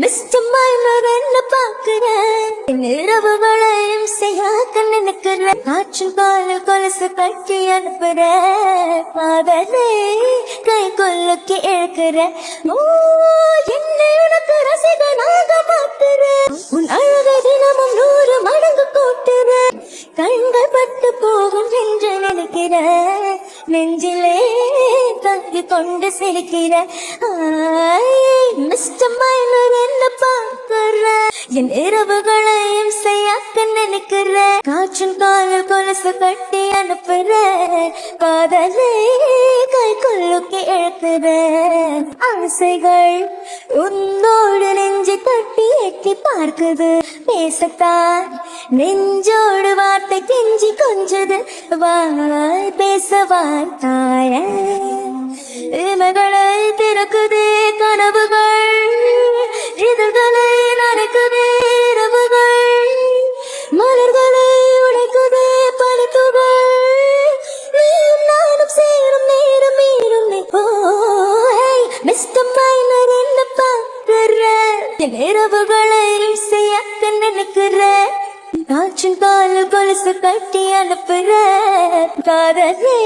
Mister minor என்ன பாக்குற இரவுகளையும் செய்யாக்க நினைக்கிற காற்றின் கால கொலுசு கட்டி அனுப்புற. காதலே கை கொல்லுக்கு இழுக்கிற. ஓ என்னை உனக்கு ரசிகனாக மாத்துற உன் அழகை தினமும் நூறு மடங்கு கூட்டுற. கண்கள் பட்டு போகும் என்று நினைக்கிற. நெஞ்சிலே தங்கி கொண்டு சிரிக்கிற. என் இரவுகளையும் செய்யாக்க நினைக்கிற. காற்றின் காலில் கொலுசு கட்டி அனுப்புற. காதலை கை கொள்ளுக்கு இழக்கிற ஆசைகள் உன்னோடு நெஞ்சு தட்டி எட்டி பார்க்குது. பேசத்தான் நெஞ்சோடு வார்த்தை கெஞ்சி கொஞ்சது. வாய் பேச வார்த்தாய இமைகளை திறக்குதே கனவுகள். இதழ்களை நனைக்குதே மிஸ்டர் மைனர் என்ன பார்க்கிற என் செய்யாக்க நினைக்கிற காற்றின் கால கொலுசு கட்டி அனுப்புற காதலே